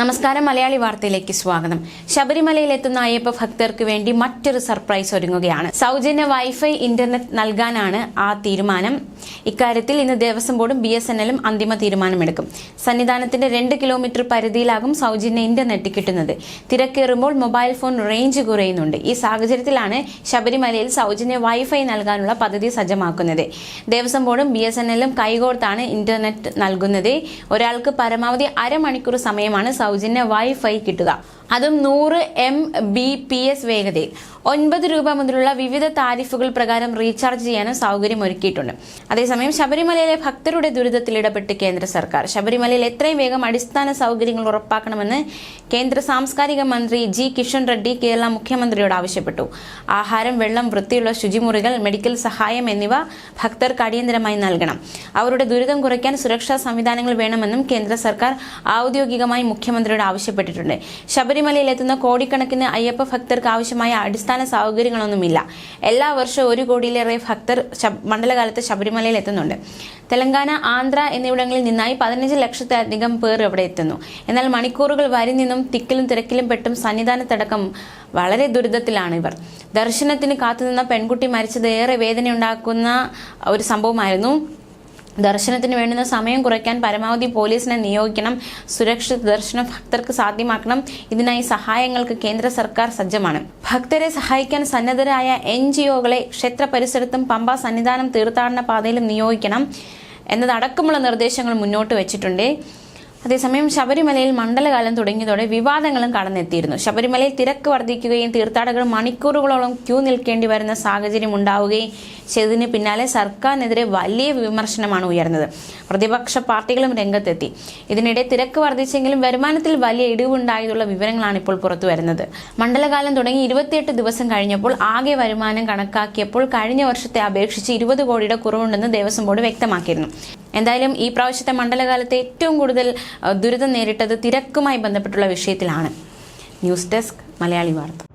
നമസ്കാരം മലയാളി വാർത്തയിലേക്ക് സ്വാഗതം. ശബരിമലയിലെത്തുന്ന അയ്യപ്പ ഭക്തർക്ക് വേണ്ടി മറ്റൊരു സർപ്രൈസ് ഒരുങ്ങുകയാണ്. സൗജന്യ വൈഫൈ ഇന്റർനെറ്റ് നൽകാനാണ് ആ തീരുമാനം. ഇക്കാര്യത്തിൽ ഇന്ന് ദേവസ്വം ബോർഡും ബി എസ് എൻ എല്ലും അന്തിമ തീരുമാനമെടുക്കും. സന്നിധാനത്തിന്റെ രണ്ട് കിലോമീറ്റർ പരിധിയിലാകും സൗജന്യ ഇന്റർനെറ്റ് കിട്ടുന്നത് തിരക്കേറുമ്പോൾ മൊബൈൽ ഫോൺ റേഞ്ച് കുറയുന്നുണ്ട്. ഈ സാഹചര്യത്തിലാണ് ശബരിമലയിൽ സൗജന്യ വൈഫൈ നൽകാനുള്ള പദ്ധതി സജ്ജമാക്കുന്നത്. ദേവസ്വം ബോർഡും ബി എസ് എൻ എല്ലും കൈകോർത്താണ് ഇന്റർനെറ്റ് നൽകുന്നത്. ഒരാൾക്ക് പരമാവധി അരമണിക്കൂർ സമയമാണ് സൗജന്യ വൈഫൈ കിട്ടുക. അതും നൂറ് എം ബി പി എസ് വേഗതയിൽ. ഒൻപത് രൂപ മുതലുള്ള വിവിധ താരിഫുകൾ പ്രകാരം റീചാർജ് ചെയ്യാനും സൗകര്യം ഒരുക്കിയിട്ടുണ്ട് അതേസമയം ശബരിമലയിലെ ഭക്തരുടെ ദുരിതത്തിൽ ഇടപെട്ട് കേന്ദ്ര സർക്കാർ. ശബരിമലയിൽ എത്രയും വേഗം അടിസ്ഥാന സൗകര്യങ്ങൾ ഉറപ്പാക്കണമെന്ന് കേന്ദ്ര സാംസ്കാരിക മന്ത്രി ജി കിഷൻ റെഡ്ഡി കേരള മുഖ്യമന്ത്രിയോട് ആവശ്യപ്പെട്ടു. ആഹാരം വെള്ളം വൃത്തിയുള്ള ശുചിമുറികൾ മെഡിക്കൽ സഹായം എന്നിവ ഭക്തർക്ക് അടിയന്തരമായി നൽകണം. അവരുടെ ദുരിതം കുറയ്ക്കാൻ സുരക്ഷാ സംവിധാനങ്ങൾ വേണമെന്നും കേന്ദ്ര സർക്കാർ ഔദ്യോഗികമായി മുഖ്യമന്ത്രിയോട് ആവശ്യപ്പെട്ടിട്ടുണ്ട്. ശബരിമലയിൽ എത്തുന്ന കോടിക്കണക്കിന് അയ്യപ്പ ഭക്തർക്ക് ആവശ്യമായ അടിസ്ഥാന സൗകര്യങ്ങളൊന്നുമില്ല. എല്ലാ വർഷവും ഒരു കോടിയിലേറെ ഭക്തർ മണ്ഡലകാലത്ത് ശബരിമലയിൽ എത്തുന്നുണ്ട് തെലങ്കാന ആന്ധ്ര എന്നിവിടങ്ങളിൽ നിന്നായി പതിനഞ്ച് ലക്ഷത്തിലധികം പേർ ഇവിടെ എത്തുന്നു. എന്നാൽ മണിക്കൂറുകൾ വരി നിന്നും തിക്കിലും തിരക്കിലും പെട്ടും സന്നിധാനത്തടക്കം വളരെ ദുരിതത്തിലാണ് ഇവർ. ദർശനത്തിന് കാത്തുനിന്ന പെൺകുട്ടി മരിച്ചത് ഏറെ വേദനയുണ്ടാക്കുന്ന ഒരു സംഭവമായിരുന്നു. ദർശനത്തിന് വേണ്ടുന്ന സമയം കുറയ്ക്കാൻ പരമാവധി പോലീസിനെ നിയോഗിക്കണം. സുരക്ഷിത ദർശനം ഭക്തർക്ക് സാധ്യമാക്കണം. ഇതിനായി സഹായങ്ങൾക്ക് കേന്ദ്ര സർക്കാർ സജ്ജമാണ്. ഭക്തരെ സഹായിക്കാൻ സന്നദ്ധരായ എൻ ജി ഒകളെ ക്ഷേത്ര പരിസരത്തും പമ്പ സന്നിധാനം തീർത്ഥാടന പാതയിലും നിയോഗിക്കണം എന്നതടക്കമുള്ള നിർദ്ദേശങ്ങൾ മുന്നോട്ട് വെച്ചിട്ടുണ്ട്. അതേസമയം ശബരിമലയിൽ മണ്ഡലകാലം തുടങ്ങിയതോടെ വിവാദങ്ങളും കടന്നെത്തിയിരുന്നു. ശബരിമലയിൽ തിരക്ക് വർദ്ധിക്കുകയും തീർത്ഥാടകർ മണിക്കൂറുകളോളം ക്യൂ നിൽക്കേണ്ടി വരുന്ന സാഹചര്യം ഉണ്ടാവുകയും ചെയ്തതിന് പിന്നാലെ സർക്കാരിനെതിരെ വലിയ വിമർശനമാണ് ഉയർന്നത്. പ്രതിപക്ഷ പാർട്ടികളും രംഗത്തെത്തി. ഇതിനിടെ തിരക്ക് വർദ്ധിച്ചെങ്കിലും വരുമാനത്തിൽ വലിയ ഇടിവുണ്ടായതുള്ള വിവരങ്ങളാണ് ഇപ്പോൾ പുറത്തു വരുന്നത്. മണ്ഡലകാലം തുടങ്ങി ഇരുപത്തിയെട്ട് ദിവസം കഴിഞ്ഞപ്പോൾ ആകെ വരുമാനം കണക്കാക്കിയപ്പോൾ കഴിഞ്ഞ വർഷത്തെ അപേക്ഷിച്ച് ഇരുപത് കോടിയുടെ കുറവുണ്ടെന്ന് ദേവസ്വം ബോർഡ് വ്യക്തമാക്കിയിരുന്നു. എന്തായാലും ഈ പ്രാവശ്യത്തെ മണ്ഡലകാലത്ത് ഏറ്റവും കൂടുതൽ ദുരിതം നേരിട്ടത് തിരക്കുമായി ബന്ധപ്പെട്ടുള്ള വിഷയത്തിലാണ്. ന്യൂസ് ഡെസ്ക് മലയാളി വാർത്ത.